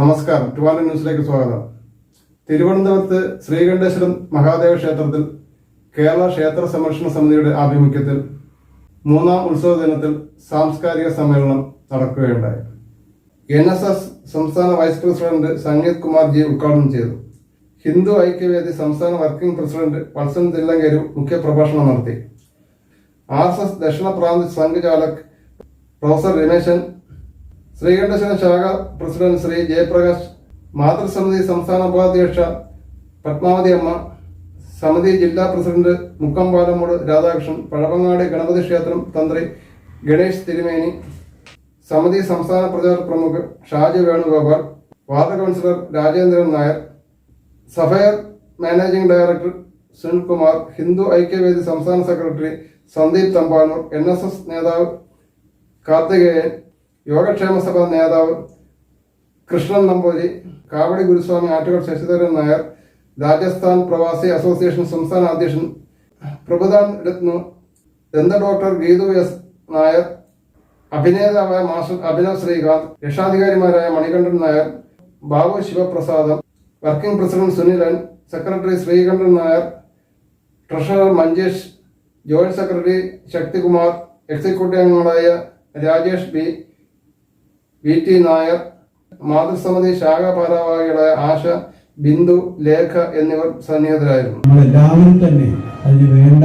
നമസ്കാരം. ട്രിവാൻഡ്രം ന്യൂസിലേക്ക് സ്വാഗതം. തിരുവനന്തപുരത്ത് ശ്രീകണ്ഠേശ്വരം മഹാദേവ ക്ഷേത്രത്തിൽ കേരള ക്ഷേത്ര സംരക്ഷണ സമിതിയുടെ ആഭിമുഖ്യത്തിൽ മൂന്നാം ഉത്സവ ദിനത്തിൽ സാംസ്കാരിക സമ്മേളനം നടക്കുകയുണ്ടായി. എൻ എസ് എസ് സംസ്ഥാന വൈസ് പ്രസിഡന്റ് സംഗീത് കുമാർ ജി ഉദ്ഘാടനം ചെയ്തു. ഹിന്ദു ഐക്യവേദി സംസ്ഥാന വർക്കിംഗ് പ്രസിഡന്റ് വത്സൻ തില്ലങ്കരു മുഖ്യപ്രഭാഷണം നടത്തി. ആർ എസ് എസ് ദക്ഷിണ പ്രാന്ത സംഘചാലക് പ്രൊഫസർ രമേശൻ ശ്രീകണ്ഠേശ്വരം ശാഖ പ്രസിഡന്റ് ശ്രീ ജയപ്രകാശ് മാതൃസമിതി സംസ്ഥാന ഉപാധ്യക്ഷ പത്മാവതി അമ്മ സമിതി ജില്ലാ പ്രസിഡന്റ് മുക്കമ്പാലമൂട് രാധാകൃഷ്ണൻ പഴവങ്ങാട് ഗണപതി ക്ഷേത്രം തന്ത്രി ഗണേഷ് തിരുമേനി സമിതി സംസ്ഥാന പ്രചാര പ്രമുഖ് Shaji Venugopal ward councillor Rajendran Nair sapphire managing director Sunilkumar Hindu Aikyavedi സംസ്ഥാന സെക്രട്ടറി സന്ദീപ് തമ്പാനൂർ എൻ നേതാവ് കാർത്തികേയൻ യോഗക്ഷേമ സഭ നേതാവ് കൃഷ്ണൻ നമ്പൂരി കാവടി ഗുരുസ്വാമി ആറ്റുകൾ ശശിധരൻ നായർ രാജസ്ഥാൻ പ്രവാസി അസോസിയേഷൻ സംസ്ഥാന അധ്യക്ഷൻ പ്രഭുദാൻ രത്നു ദന്ത ഡോക്ടർ ഗീതു എസ് നായർ അഭിനേതാവായ master Abhinav Srikanth രക്ഷാധികാരിമാരായ Manikandan Nair Babu Shivaprasadam working president Sunilan secretary Sreekantan Nair treasurer Manjesh joint secretary Sakthikumar executive അംഗങ്ങളായ Rajesh B V T Nair മാതൃസമിതി ശാഖ ഭാരവാഹികളായ ആശ ബിന്ദു ലേഖ എന്നിവർ സന്നിഹിതരായിരുന്നു. നമ്മളെല്ലാവരും തന്നെ അതിന് വേണ്ട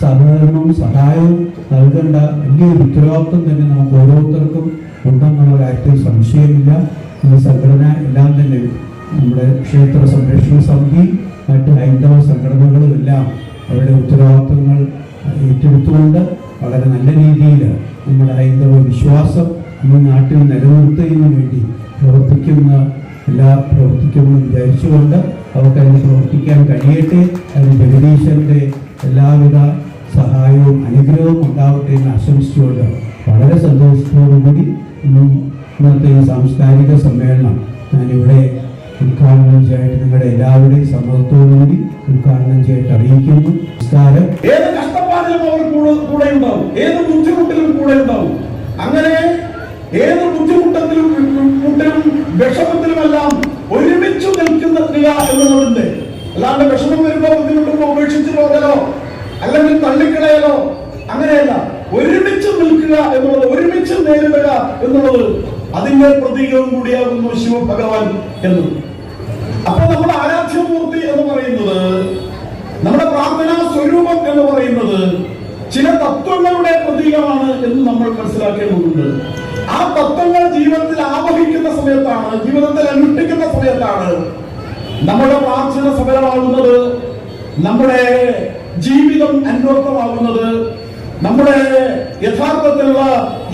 സഹകരണവും സഹായവും നൽകേണ്ട വലിയൊരു ഉത്തരവാദിത്വം തന്നെ നമുക്ക് ഓരോരുത്തർക്കും ഉണ്ടെന്നുള്ള കാര്യത്തിൽ സംശയമില്ല. ഈ സംഘടന എല്ലാം തന്നെ നമ്മുടെ ക്ഷേത്ര സംരക്ഷണ സമിതി മറ്റ് ഹൈന്ദവ സംഘടനകളും എല്ലാം അവരുടെ ഉത്തരവാദിത്വങ്ങൾ ഏറ്റെടുത്തുകൊണ്ട് വളരെ നല്ല രീതിയിൽ നമ്മുടെ ഹൈന്ദവ വിശ്വാസം ഈ നാട്ടിൽ നിലനിർത്തുന്നതിന് വേണ്ടി പ്രവർത്തിക്കുന്ന എല്ലാ പ്രവർത്തിക്കുമെന്ന് വിചാരിച്ചുകൊണ്ട് അവർക്ക് അതിന് പ്രവർത്തിക്കാൻ കഴിയട്ടെ. അതിന് ജഗദീശന്റെ എല്ലാവിധ സഹായവും അനുഗ്രഹവും ഉണ്ടാവട്ടെ എന്ന് ആശംസിച്ചുകൊണ്ട് വളരെ സന്തോഷത്തോടുകൂടി ഇന്നും ഇന്നത്തെ ഈ സാംസ്കാരിക സമ്മേളനം ഞാനിവിടെ ഉദ്ഘാടനം ചെയ്തിട്ട് നിങ്ങളുടെ എല്ലാവരുടെയും സമ്മതത്തോടുകൂടി ഉദ്ഘാടനം ചെയ്തിട്ട് അറിയിക്കുന്നു. നമസ്കാരം. തള്ളിക്കളയലോ അങ്ങനെയല്ല ഒരുമിച്ച് നിൽക്കുക എന്നുള്ളത് ഒരുമിച്ച് നേരിടുക എന്നുള്ളത് അതിന്റെ പ്രതീകവും കൂടിയാകുന്നു ശിവ ഭഗവാൻ എന്ന്. അപ്പൊ നമ്മുടെ ആരാധ്യമൂർത്തി എന്ന് പറയുന്നത് നമ്മുടെ പ്രാർത്ഥനാ സ്വരൂപം എന്ന് പറയുന്നത് ചില തത്വങ്ങളുടെ പ്രതീകമാണ് എന്ന് നമ്മൾ മനസ്സിലാക്കേണ്ടതുണ്ട്. ആ തത്വങ്ങൾ ജീവിതത്തിൽ ആവഹിക്കുന്ന സമയത്താണ് ജീവിതത്തിൽ അനുഷ്ഠിക്കുന്ന സമയത്താണ് നമ്മുടെ പ്രാർത്ഥന സഫലമാകുന്നത് നമ്മുടെ ജീവിതം അന്വർത്ഥമാകുന്നത് നമ്മുടെ യഥാർത്ഥത്തിലുള്ള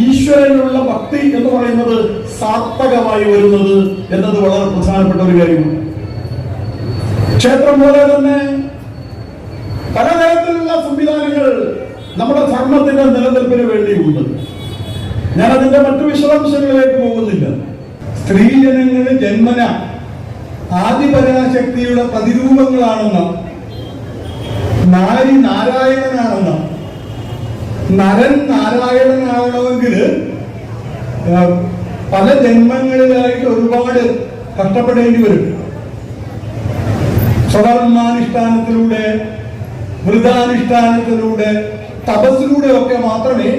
ഈശ്വരനുള്ള ഭക്തി എന്ന് പറയുന്നത് സാർത്ഥകമായി വരുന്നത് എന്നത് വളരെ പ്രധാനപ്പെട്ട ഒരു കാര്യമാണ്. ക്ഷേത്രം പോലെ തന്നെ പലതരത്തിലുള്ള സംവിധാനങ്ങൾ നമ്മുടെ ധർമ്മത്തിന്റെ നിലനിൽപ്പിന് വേണ്ടിയുണ്ട്. ഞാൻ അതിന്റെ മറ്റു വിശദാംശങ്ങളിലേക്ക് പോകുന്നില്ല. സ്ത്രീജനങ്ങളുടെ ജന്മന ആദിപരാശക്തിയുടെ പ്രതിരൂപങ്ങളാണെന്ന് നാരി നാരായണനാണെന്ന നരൻ നാരായണനാണെങ്കിൽ പല ജന്മങ്ങളിലായിട്ട് ഒരുപാട് കഷ്ടപ്പെടേണ്ടി വരും. സ്വകർമാനുഷ്ഠാനത്തിലൂടെ വൃതാനുഷ്ഠാനത്തിലൂടെ തപസ്സിലൂടെ ഒക്കെ മാത്രമേ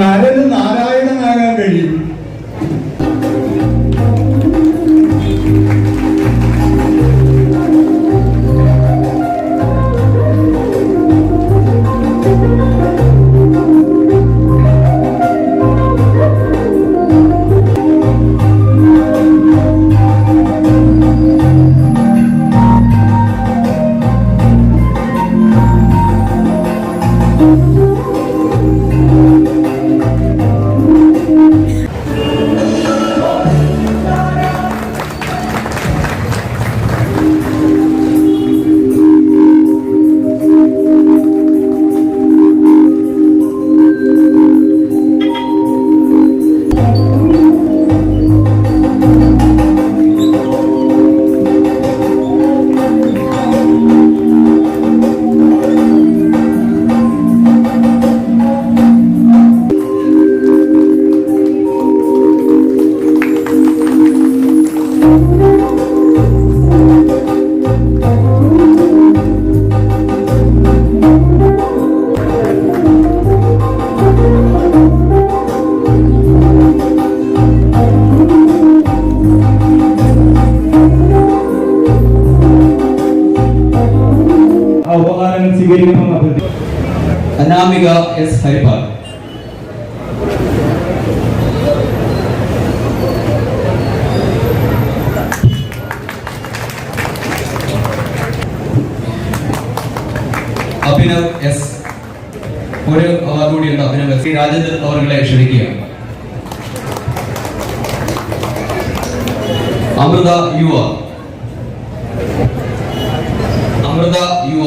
നരന് നാരായണനാകാൻ കഴിയൂ. Música Anamika S Haripal Abhinav S ഒരു അവാർഡ് കൂടിയുണ്ട് അഭിനവ് എസ് രാജേന്ദ്രൻ അവരുടെ ക്ഷണിക്കുകയാണ് അമൃത യുവ അമൃത യുവ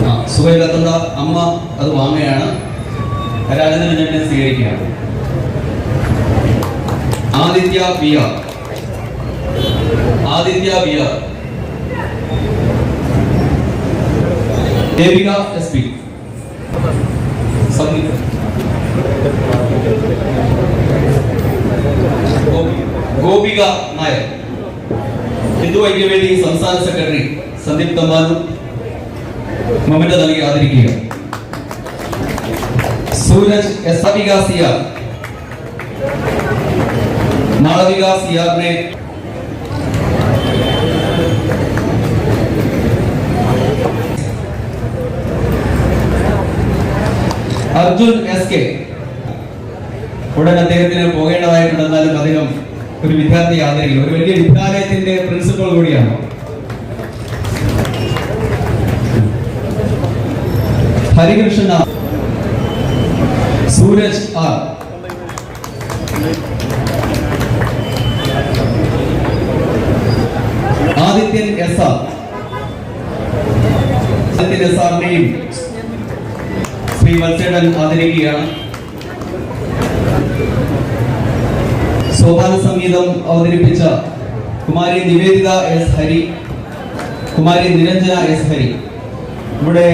ആ, സുഖമില്ലാത്തത് അമ്മ അത് വാങ്ങുകയാണ്. രാജേന്ദ്രൻ ചേട്ടനെ സ്വീകരിക്കുകയാണ്. Aditya B R Aditya B R Devika S P. Sangeetha. Gopi- Gopika Nair. Hindu Aikyavedi സംസ്ഥാന സെക്രട്ടറി സന്ദീപ് തമ്പാനു മൊമെന്റ് നൽകി ആദരിക്കുക സൂരജ് എസ് അവികാസിയ സിയാർ മാളവിക സിയാറിനെ അർജുൻ എസ് കെ. ഉടൻ അദ്ദേഹത്തിന് പോകേണ്ടതായിട്ടുണ്ടെന്നാലും അദ്ദേഹം ഒരു വിദ്യാർത്ഥി ആദരിക്കും ഒരു വലിയ വിദ്യാലയത്തിന്റെ പ്രിൻസിപ്പൾ കൂടിയാണ്. Harikrishna. Sooraj R Adithyan S R. Adithyan S ആറിനെയും Shri വത്സേടൻ ആദരിക്കുകയാണ്. സോപാന സംഗീതം അവതരിപ്പിച്ച കുമാരി നിവേദിത എസ് ഹരി കുമാരി നിരഞ്ജന എസ് ഹരി. ഇവിടെ